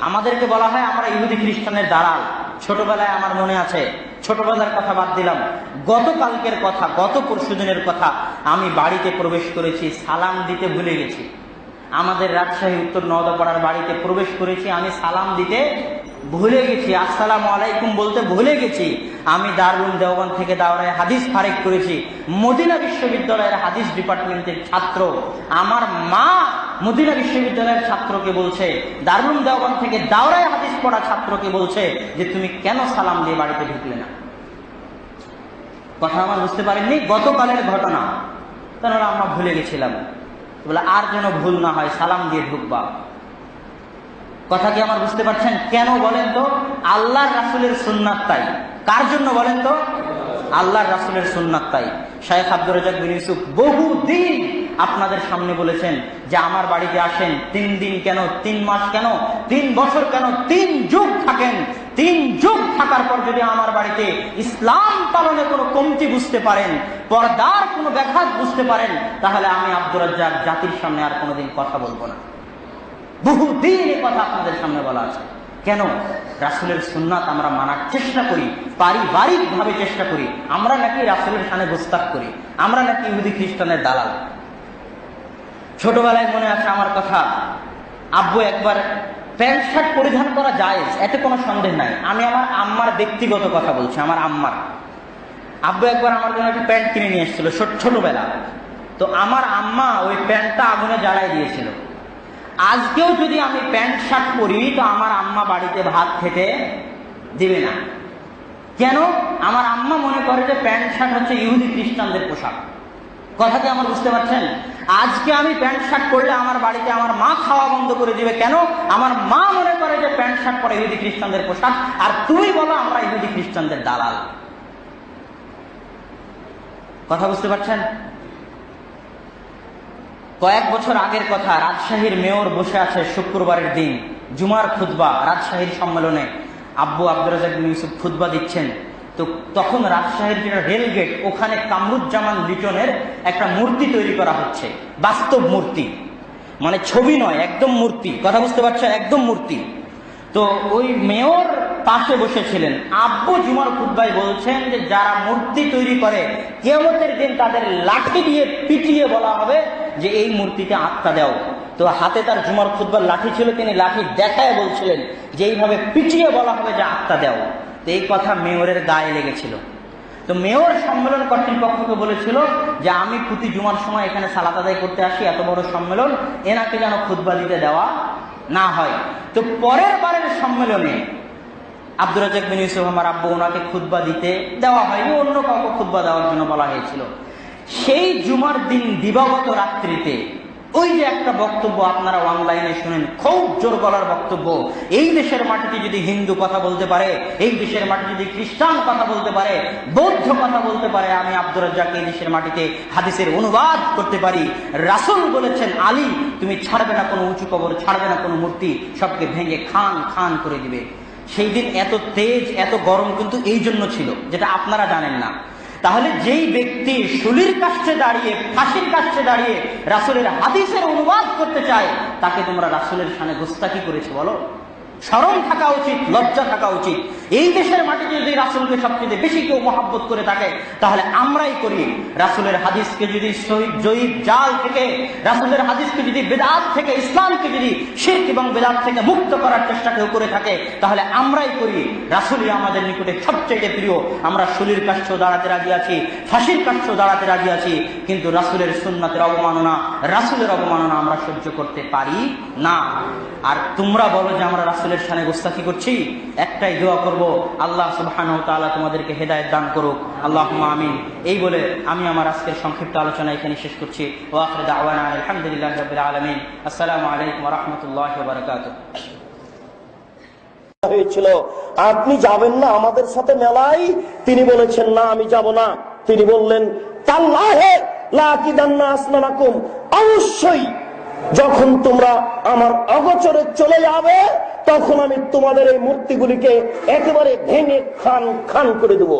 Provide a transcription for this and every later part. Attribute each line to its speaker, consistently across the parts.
Speaker 1: আমাদেরকে বলা হয় আমরা ইহুদি খ্রিস্টানের দালাল। ছোটবেলায় আমার মনে আছে, ছোটবেলার কথা বাদ দিলাম। গতকালকের কথা, গত পরশু কথা আমি বাড়িতে প্রবেশ করেছি, সালাম দিতে ভুলে গেছি। আমাদের রাজশাহী উত্তর নওদাপাড়ার বাড়িতে প্রবেশ করেছি, আমি সালাম দিতে ভুলে গেছি। আসসালাম আলাইকুম বলতে ভুলে গেছি। আমি দারুল দেওয়ান থেকে দাওরায় হাদিস ফারেক করেছি। মদিনা বিশ্ববিদ্যালয়ের হাদিস ডিপার্টমেন্টের ছাত্র। আমার মা মদিনা বিশ্ববিদ্যালয়ের ছাত্রকে বলছে দারুল দেওয়ান থেকে দাওরায় হাদিস পড়া ছাত্রকে বলছে যে তুমি কেন সালাম দিয়ে বাড়িতে ঢুকলে না? কথা আমার বুঝতে পারেননি? গতকালের ঘটনা। তাহলে আমরা ভুলে গেছিলাম। বলে, আর যেন ভুল না হয়, সালাম দিয়ে ঢুকবা। কথা কি আমার বুঝতে পারছেন? কেন বলেন তো? আল্লাহর রাসুলের সুন্নাত তাই। কার জন্য বলেন তো? আল্লাহর রাসুলের সুন্নাত তাই। শাহেখ আব্দুর রাজাক বিন ইউসুফ বহুদিন আপনাদের সামনে বলেছেন যে আমার বাড়িতে আসেন, তিন দিন কেন, তিন মাস কেন, তিন বছর কেন, তিন যুগ থাকেন। তিন যুগ থাকার পর যদি আমার বাড়িতে ইসলাম পালনে কোনো কমতি বুঝতে পারেন, পর্দার কোনো ব্যাঘাত বুঝতে পারেন, তাহলে আমি আব্দুর রাজ্জাক জাতির সামনে আর কোনোদিন কথা বলব না। বহুদিন এ কথা আপনাদের সামনে বলা আছে। কেন? রাসুলের সুন্নাত আমরা মানার চেষ্টা করি পারিবারিক ভাবে চেষ্টা করি। আমরা নাকি রাসুলের সামনে গোস্তাক করি। আমরা নাকি ইহুদি খ্রিস্টানের দালাল। ছোটবেলায় মনে আছে আমার কথা? আব্বু একবার প্যান্ট শার্ট পরিধান করা যায় এতে কোনো সন্দেহ নাই। আমি আমার আম্মার ব্যক্তিগত কথা বলছি, আমার আম্মার। আব্বু একবার আমার জন্য একটা প্যান্ট কিনে নিয়ে এসেছিল ছোটবেলা। তো আমার আম্মা ওই প্যান্টটা আগুনে জ্বালাই দিয়েছিল। আজকেও যদি আমি প্যান্ট শার্ট পরি, তো আমার আম্মা বাড়িতে ভাত খেতে দিবে না। কেন? আমার আম্মা মনে করে যে প্যান্ট শার্ট হচ্ছে ইহুদি খ্রিস্টানদের পোশাক। কথা কি আমার বুঝতে পারছেন? আজকে আমি প্যান্ট শার্ট পরলে আমার বাড়িতে আমার মা খাওয়া বন্ধ করে দিবে কেন? আমার মা মনে করে যে প্যান্ট শার্ট পরে ইহুদি খ্রিস্টানদের পোশাক, আর তুমি বলো আমরা ইহুদি খ্রিস্টানদের দালাল। কথা বুঝতে পারছেন? কয়েক বছর আগের কথা, রাজশাহীর মেয়র বসে আছে শুক্রবারের দিন, জুমার খুতবা, রাজশাহীর সম্মেলনে। আব্বু আব্দুর রাজাক ইউসুফ খুতবা দিচ্ছেন। তো তখন রাজশাহীর যেটা রেলগেট, ওখানে কামরুজ্জামান লিটনের একটা মূর্তি তৈরি করা হচ্ছে, বাস্তব মূর্তি। মানে ছবি নয়, একদম মূর্তি। কথা বুঝতে পারছ? একদম মূর্তি। তো ওই মেয়র পাশে বসেছিলেন। আব্বু জুমার খুদ্াই বলছেন যে, যারা মূর্তি তৈরি করে কেমতের দিন তাদের লাঠি দিয়ে পিটিয়ে বলা হবে যে, এই মূর্তিতে আত্মা দেও। তো হাতে তার জুমার খুদ্বার লাঠি ছিল, তিনি লাঠি দেখায় বলছিলেন যে, এইভাবে পিটিয়ে বলা হবে যে, আত্মা দাও। তো এই কথা মেয়রের গায়ে লেগেছিল। তো মেয়র সম্মেলন কর্তৃপক্ষকে বলেছিল যে, আমি প্রতি জুমার সময় এখানে সালাত আদায় করতে আসি, এত বড় সম্মেলন, এনাকে যেন খুদ্া দিতে দেওয়া না হয়। তো পরের বারের সম্মেলনে আব্দুর রাজাক বিন ইউসুফ আমার আব্বু ওনাকে খুদ্া দিতে দেওয়া হয়নি, অন্য কাউকে খুদ্া দেওয়ার জন্য বলা হয়েছিল। সেই জুমার দিন দিবাগত রাত্রিতে ওই যে একটা বক্তব্য আপনারা অনলাইনে শুনেন, খুব জোর গলার বক্তব্য। এই দেশের মাটিতে যদি হিন্দু কথা বলতে পারে, এই দেশের মাটিতে যদি খ্রিস্টান কথা বলতে পারে, বৌদ্ধ কথা বলতে পারে, আমি আব্দুর রাজ্জাক এই দেশের মাটিতে হাদিসের অনুবাদ করতে পারি। রাসুল বলেছেন, আলী, তুমি ছাড়বে না কোনো উঁচু কবর, ছাড়বে না কোনো মূর্তি, সবকে ভেঙে খান খান করে দিবে। সেই দিন এত তেজ, এত গরম কিন্তু এই জন্য ছিল, যেটা আপনারা জানেন না। তাহলে যেই ব্যক্তি শুলির কাছে দাঁড়িয়ে, ফাঁসির কাছে দাঁড়িয়ে রাসুলের হাদিসের অনুবাদ করতে চায়, তাকে তোমরা রাসুলের সামনে গোস্তাকি করেছে বলো। স্মরণ থাকা উচিত, লজ্জা থাকা উচিত। এই দেশের মাটিতে যদি রাসুলকে সবচেয়ে বেশি কেউ মহাব্বত করে থাকে, তাহলে আমরাই করি। রাসুলের হাদিসকে যদি জয়ীদ জাল থেকে, রাসুলের হাদিসকে যদি বেদাত থেকে, ইসলামকে যদি শির্ক এবং বেদাত থেকে মুক্ত করার চেষ্টা কেউ করে থাকে, তাহলে আমরাই করি। রাসুলই আমাদের নিকটে সবচেয়ে প্রিয়। আমরা শুলির কাছেও দাঁড়াতে রাজি আছি, ফাঁসির কাছেও দাঁড়াতে রাজি আছি, কিন্তু রাসুলের সুন্নাতের অবমাননা, রাসুলের অবমাননা আমরা সহ্য করতে পারি না। আর তোমরা বলো যে আমরা রাসুলের সানে গোস্তাকি করছি, একটাই দোয়া করব, আল্লাহ সুবহান তাআলা তোমাদেরকে হেদায়েত দান করুক। আল্লাহ আমিন। এই বলে আমি আমার আজকের সংক্ষিপ্ত আলোচনা এখানে শেষ করছি। আলামিন। আসসালামু আলাইকুম রাহমাতুল্লাহি ওয়া বারাকাতুহু।
Speaker 2: হয়েছিল, আপনি যাবেন না আমাদের সাথে মেলায়? তিনি বলেছেন, না, আমি যাব না। তিনি বললেন, তাল্লাহে লাকিদান্না আসমানাকুম। অবশ্যই যখন তোমরা আমার অগচরে চলে যাবে, তখন আমি তোমাদের এই মূর্তিগুলিকে একেবারে ভেঙে খান খান করে দেব।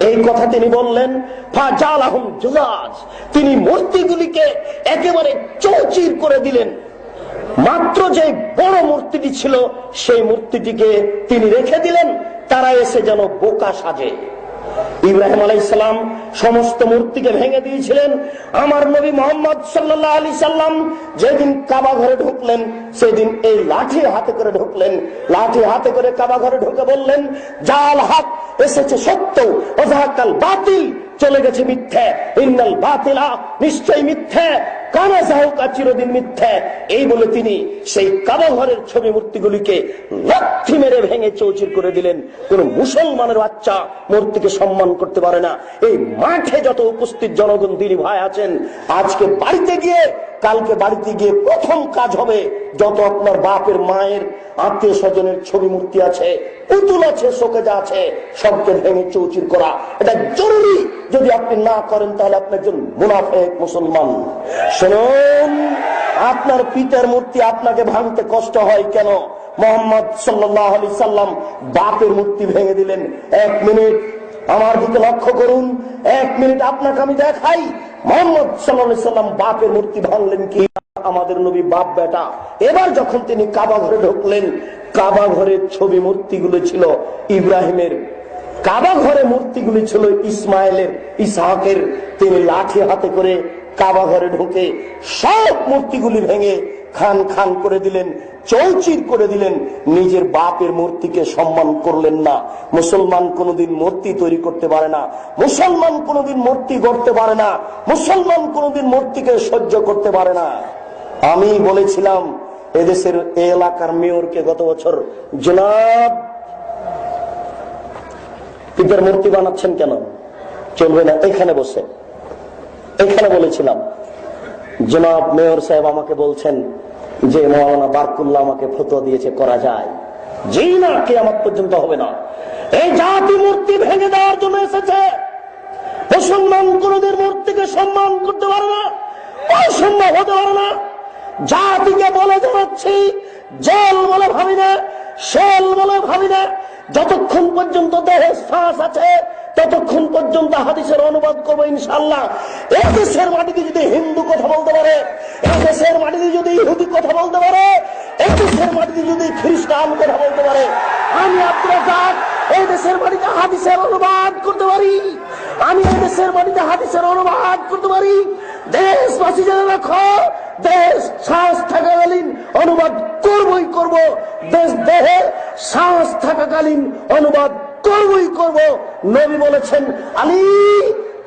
Speaker 2: এই কথা তিনি বললেন তিনি মূর্তিগুলিকে একেবারে চৌচির করে দিলেন। মাত্র যে বড় মূর্তিটি ছিল, সেই মূর্তিটিকে তিনি রেখে দিলেন। তারা এসে যেন বোকা সাজে। ইব্রাহিম আলাই সাল্লাম সমস্ত মূর্তিকে ভেঙে দিয়েছিলেন। আমার নবী মোহাম্মদ সাল্লাহ আলী সাল্লাম যেদিন কাবা ঘরে ঢুকলেন, সেদিন এই লাঠি হাতে করে ঢুকলেন। লাঠি হাতে করে কাবা ঘরে ঢুকে বললেন, জাল হাত, এসেছে সত্য ওজাহাকাল বাতিল চলে গেছে মিথ্যে। ইন্নাল বাতিলা নিশ্চয় মিথ্যে। কানা সাহুকা চিরদিন মিথ্যে। এই বলে তিনি সেই কাবা ঘরের ছবি মূর্তিগুলিকে লাথি মেরে ভেঙে চৌচির করে দিলেন। কোন মুসলমানের বাচ্চা মূর্তিকে সম্মান করতে পারে না। এই মাঠে যত উপস্থিত জনগণ দিনী ভাই আছেন, আজকে বাড়িতে গিয়ে কালকে বাড়িতে গিয়ে প্রথম কাজ হবে যত আপনার বাপের মায়ের আত্মীয় স্বজনের ছবি মূর্তি আছে, পুতুল আছে, শোকেজা আছে, সবকে ভেঙে চৌচির করা। এটা জরুরি। যদি আপনি না করেন, তাহলে আপনি একজন মুনাফেক মুসলমান। শুনুন, আপনার পিতার মূর্তি আপনাকে ভাঙতে কষ্ট হয় কেন? মোহাম্মদ সাল্লাহ আলি সাল্লাম বাপের মূর্তি ভেঙে দিলেন। এক মিনিট আমার দিকে লক্ষ্য করুন। এক মিনিট আপনাকে আমি দেখাই। মোহাম্মদ সাল্লাম বাপের মূর্তি ভাঙলেন কি? আমাদের নবী বাপ বেটা। এবার যখন তিনি কাবা ঘরে ঢুকলেন, কাবা ঘরের ছবি মূর্তিগুলো ছিল ইব্রাহিমের। কাবা ঘরে মূর্তিগুলি ছিল ইসমাইলের, ইসাহাকের। তিনি লাঠি হাতে করে কাবা ঘরে ঢুকে সব মূর্তিগুলি ভেঙে খান খান করে দিলেন। চৌচির করে দিলেন, নিজের বাপের মূর্তিকে সম্মান করলেন না। মুসলমান কোনোদিন মূর্তি তৈরি করতে পারে না, মুসলমান কোনোদিন মূর্তি গড়তে পারে না, মুসলমান কোনোদিন মূর্তিকে সহ্য করতে পারে না। আমি বলেছিলাম, এদেশের এলাকার মেয়রকে গত বছর জনাব পিতার মূর্তি বানাচ্ছেন কেন? চলবে না, এখানে বসে। এখানে বলেছিলাম, জনাব মেয়র সাহেব আমাকে বলছেন যে মৌলানা বারকুল্লাহ আমাকে ফতোয়া দিয়েছে, করা যায়। জি না কে আমার পর্যন্ত হবে না। এই জাতি মূর্তি ভেঙে দেওয়ার জন্য এসেছে। মুসলমান কোনদের মূর্তিকে সম্মান করতে পারে না, অসম্ভব হতে পারে না। জাতিকে বলে জানাচ্ছি, জেল বলে ভাবি না, শেল বলে ভাবি না। যতক্ষণ পর্যন্ত দেহে শ্বাস আছে ততক্ষণ পর্যন্ত হাদিসের অনুবাদ করব ইনশাল্লাহ এই দেশের মাটিতে যদি হিন্দু কথা বলতে পারে এই দেশের মাটিতে যদি ইহুদি কথা বলতে পারে এই দেশের মাটিতে যদি খ্রিস্টান কথা বলতে পারে, আমি আপনার এই দেশের মাটিতে হাদিসের অনুবাদ করতে পারি। আমি এই দেশের মাটিতে হাদিসের অনুবাদ করতে পারি। দেশবাসী জেনে রাখো, দেশ শ্বাস থাকাকালীন অনুবাদ করবই করব। দেশ দেহে শ্বাস থাকাকালীন অনুবাদ করবই করব। নবী বলেছেন আলী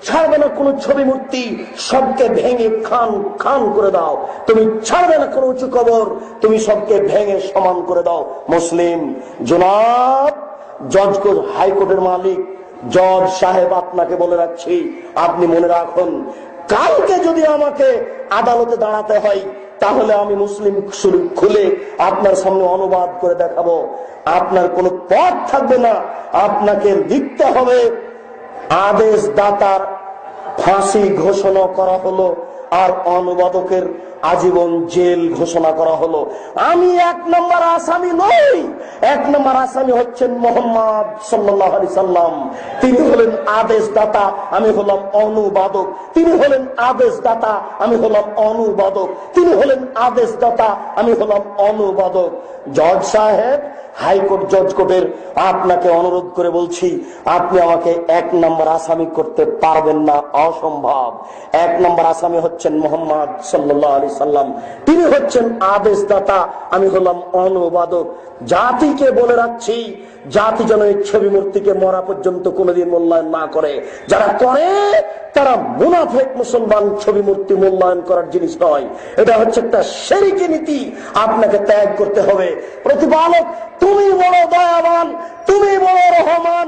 Speaker 2: ছাড়বে না কোনো ছবি মূর্তি, সবকে ভেঙে খান খান করে দাও। তুমি ছাড়বে না কোনো উঁচু কবর, তুমি সবকে ভেঙে সমান করে দাও। মুসলিম, জনাব, জজ হাইকোর্টের মালিক, জজ সাহেব আপনাকে বলে রাখছি, আপনি মনে রাখুন, কালকে যদি আমাকে আদালতে দাঁড়াতে হয় তাহলে আমি মুসলিম শরীফ খুলে আপনার সামনে অনুবাদ করে দেখাবো। আপনার কোনো পথ থাকবে না। আপনাকে লিখতে হবে। আদেশ দাতার ফাঁসি ঘোষণা করা হলো। আর অনুবাদকের আজীবন জেল ঘোষণা করা হলো। আমি এক নম্বর আসামি নই। এক নম্বর আসামি হচ্ছেন মোহাম্মদ সাল্লাহ সাল্লাম। তিনি হলেন আদেশ দাতা আমি হলাম অনুবাদক। তিনি হলেন আদেশ দাতা আমি হলাম অনুবাদক। তিনি হলেন আদেশ দাতা আমি হলাম অনুবাদক। জজ সাহেব, হাইকোর্ট জজ কোর্টের আপনাকে অনুরোধ করে বলছি, আপনি আমাকে এক নম্বর আসামি করতে পারবেন না, অসম্ভব। এক নম্বর আসামি হচ্ছেন মোহাম্মদ সাল্লাহ আলি সাল্লাম। তিনি হচ্ছেন আদেশদাতা, আমি হলাম অনুবাদক। জাতিকে বলে রাখছি, জাতি যেন এই ছবি মূর্তিকে মরা পর্যন্ত কোনোদিন মূল্যায়ন না করে। যারা করে, তারা মুনাফেক মুসলমান ছবি মূর্তি মূল্যায়ন করার জিনিস নয়। এটা হচ্ছে একটা সেরিকি নীতি, আপনাকে ত্যাগ করতে হবে। প্রতিপালক, তুমি বড় দয়াবান, তুমি বড় রহমান